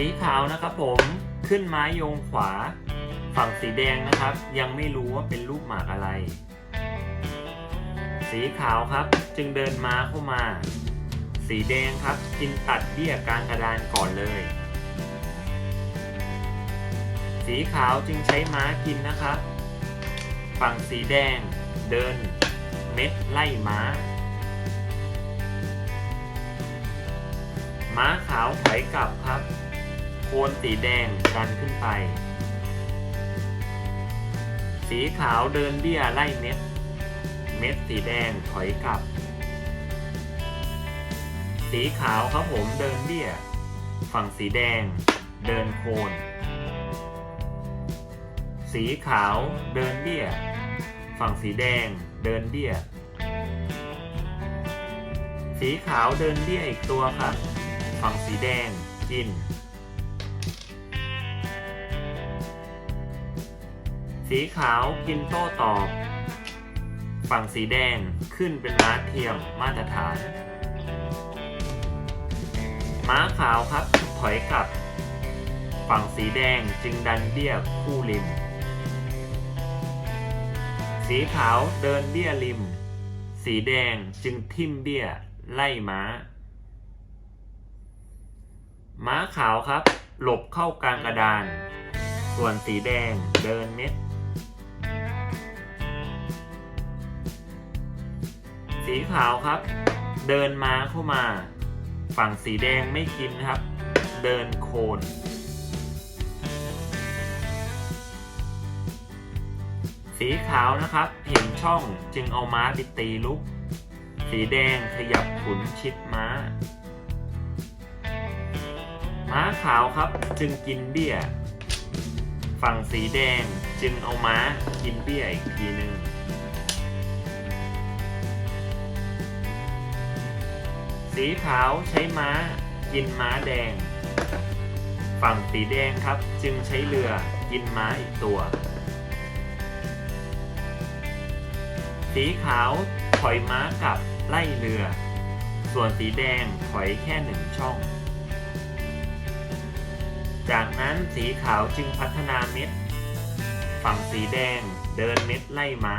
สีขาวนะครับผมขึ้นไม้โยงขวา ฝั่งสีแดงนะครับ ยังไม่รู้ว่าเป็นลูกหมากอะไร สีขาวครับจึงเดินม้าเข้ามา สีแดงครับกินตัดเบี้ยกลางกระดานก่อนเลย สีขาวจึงใช้ม้ากินนะครับ ฝั่งสีแดงเดินเม็ดไล่ม้า ม้าขาวถอยกลับครับ นสีแดงดันขึ้นไป สีขาวเดินเบี้ยไล่เม็ด เม็ดสีแดงถอยกลับ สีขาวครับผมเดินเบี้ย ฝั่งสีแดงเดินโคน สีขาวเดินเบี้ย ฝั่งสีแดงเดินเบี้ย สีขาวเดินเบี้ยอีกตัวครับฝั่งสีแดงกิน สีขาวกินโต้ตอบ ฝั่งสีแดงขึ้นเป็นม้าเทียมมาตรฐาน ม้าขาวครับถอยกลับ ฝั่งสีแดงจึงดันเบี้ยคู่ริม สีขาวเดินเบี้ยริม สีแดงจึงทิ่มเบี้ยไล่ม้า ม้าขาวครับ หลบเข้ากลางกระดาน ส่วนสีแดงเดินเม็ด สีขาวครับ เดินม้าเข้ามา ฝั่งสีแดงไม่กินครับ เดินโคนสีขาวนะครับ เห็นช่องจึงเอาม้าไปตีลุก สีแดงขยับขุนชิดม้า ม้าขาวครับจึงกินเบี้ย ฝั่งสีแดงจึงเอาม้ากินเบี้ยอีกทีหนึ่ง สีขาวใช้ม้า กินม้าแดง ฝั่งสีแดงครับ จึงใช้เรือกินม้าอีกตัว สีขาวถอยม้ากลับไล่เรือ ส่วนสีแดงถอยแค่หนึ่งช่อง จากนั้นสีขาวจึงพัฒนาเม็ด ฝั่งสีแดงเดินเม็ดไล่ม้า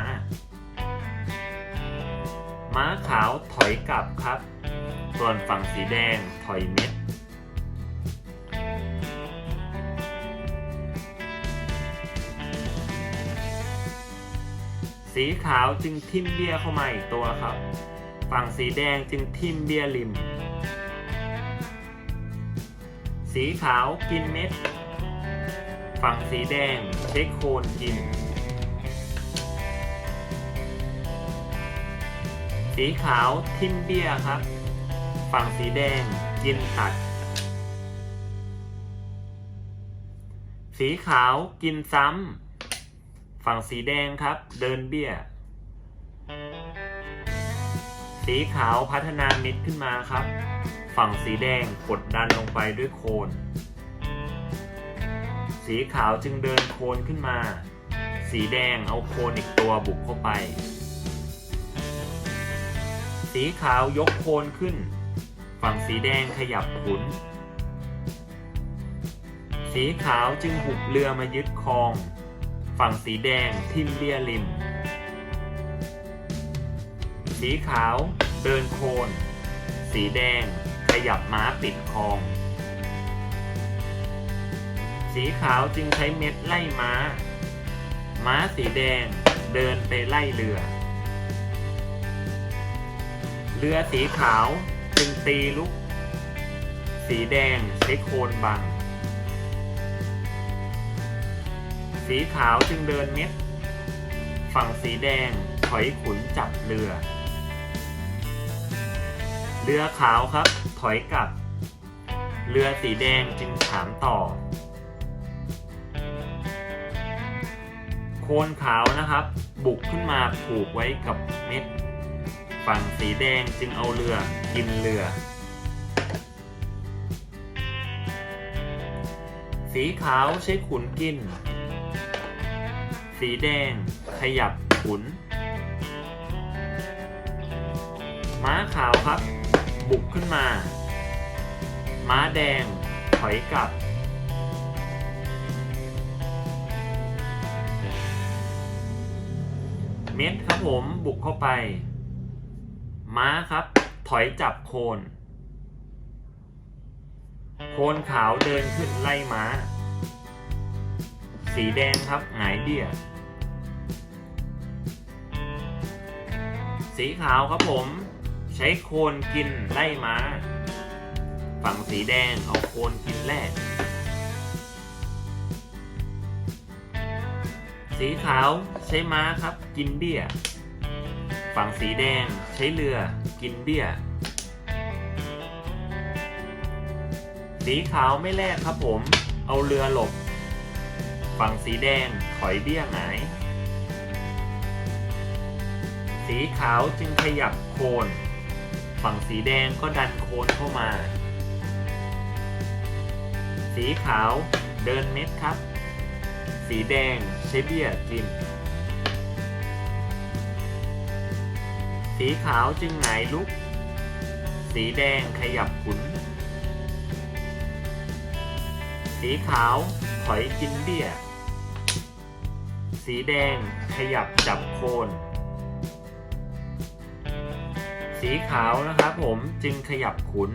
ม้าขาวถอยกลับครับ ส่วนฝั่งสีแดงถอยเม็ด สีขาวจึงทิ่มเบี้ยเข้ามาอีกตัวครับ ฝั่งสีแดงจึงทิ่มเบี้ยริม สีขาวกินเม็ด ฝั่งสีแดงเช็คโคนกิน สีขาวทิ่มเบี้ยครับ ฝั่งสีแดงกินตัด สีขาวกินซ้ำ ฝั่งสีแดงครับ เดินเบี้ย สีขาวพัฒนาเม็ดขึ้นมาครับ ฝั่งสีแดงกดดันลงไปด้วยโคน สีขาวจึงเดินโคนขึ้นมา สีแดงเอาโคนอีกตัวบุกเข้าไป สีขาวยกโคนขึ้น ฝั่งสีแดงขยับขุน สีขาวจึงหุบเรือมายึดครอง ฝั่งสีแดงทิ่มเบี้ยริม สีขาวเดินโคน สีแดงขยับม้าปิดคลอง สีขาวจึงใช้เม็ดไล่ม้า ม้าสีแดงเดินไปไล่เรือ เรือสีขาว จึงตีลุก สีแดงใช้โคนบัง สีขาวจึงเดินเม็ด ฝั่งสีแดงถอยขุนจับเรือ เรือขาวครับ ถอยกลับ เรือสีแดงจึงถามต่อ โคนขาวนะครับ บุกขึ้นมาผูกไว้กับเม็ด ฝั่งสีแดงจึงเอาเรือกินเรือ สีขาวใช้ขุนกิน สีแดงขยับขุน ม้าขาวครับ บุกขึ้นมา ม้าแดงถอยกลับเม็ดครับผมบุกเข้าไป ม้าครับ ถอยจับโคน โคนขาวเดินขึ้นไล่ม้า สีแดงครับหงายเบี้ยสีขาวครับผม ใช้โคนกินไล่ม้า ฝั่งสีแดงเอาโคนกินแรกสีขาวใช้ม้าครับกินเบี้ย ฝั่งสีแดงใช้เรือกินเบี้ย สีขาวไม่แลกครับผม เอาเรือหลบ ฝั่งสีแดงถอยเบี้ยหงาย สีขาวจึงขยับโคน ฝั่งสีแดงก็ดันโคนเข้ามา สีขาวเดินเม็ดครับ สีแดงใช้เบี้ยกิน สีขาวจึงหงายลุก สีแดงขยับขุน สีขาวถอยกินเบี้ย สีแดงขยับจับโคน สีขาวนะครับผมจึงขยับขุน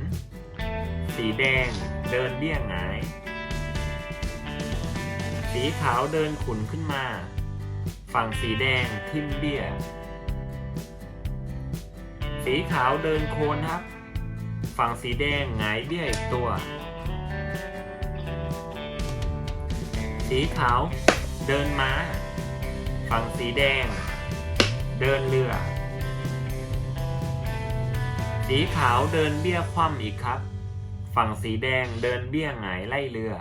สีแดงเดินเบี้ยหงาย สีขาวเดินขุนขึ้นมา ฝั่งสีแดงทิ่มเบี้ย สีขาวเดินโคนครับ ฝั่งสีแดงหงายเบี้ยอีกตัว สีขาวเดินม้า ฝั่งสีแดง เดินเรือ สีขาวเดินเบี้ยคว่ำอีกครับ ฝั่งสีแดงเดินเบี้ยหงายไล่เรือ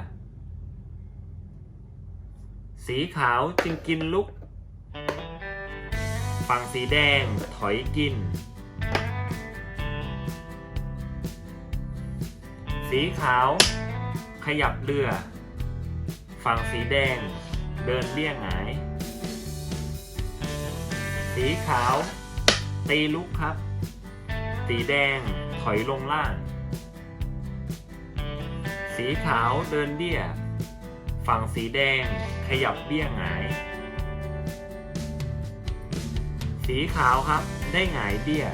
สีขาวจึงกินลุก ฝั่งสีแดงถอยกิน สีขาว ขยับเรือ ฝั่งสีแดง เดินเบี้ยงหงาย สีขาว ตีลุกครับ สีแดงถอยลงล่าง สีขาวเดินเบี้ย ฝั่งสีแดง ขยับเบี้ยงหงาย สีขาวครับได้หงายเบี้ย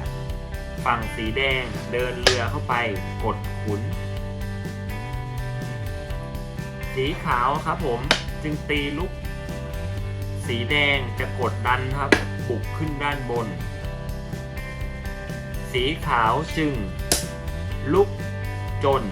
ฝั่งสีแดงเดินเรือเข้าไปกดขุน สีขาวครับผมจึงตีลุก สีแดงจะกดดันครับบุกขึ้นด้านบน สีขาวจึง ลุกจน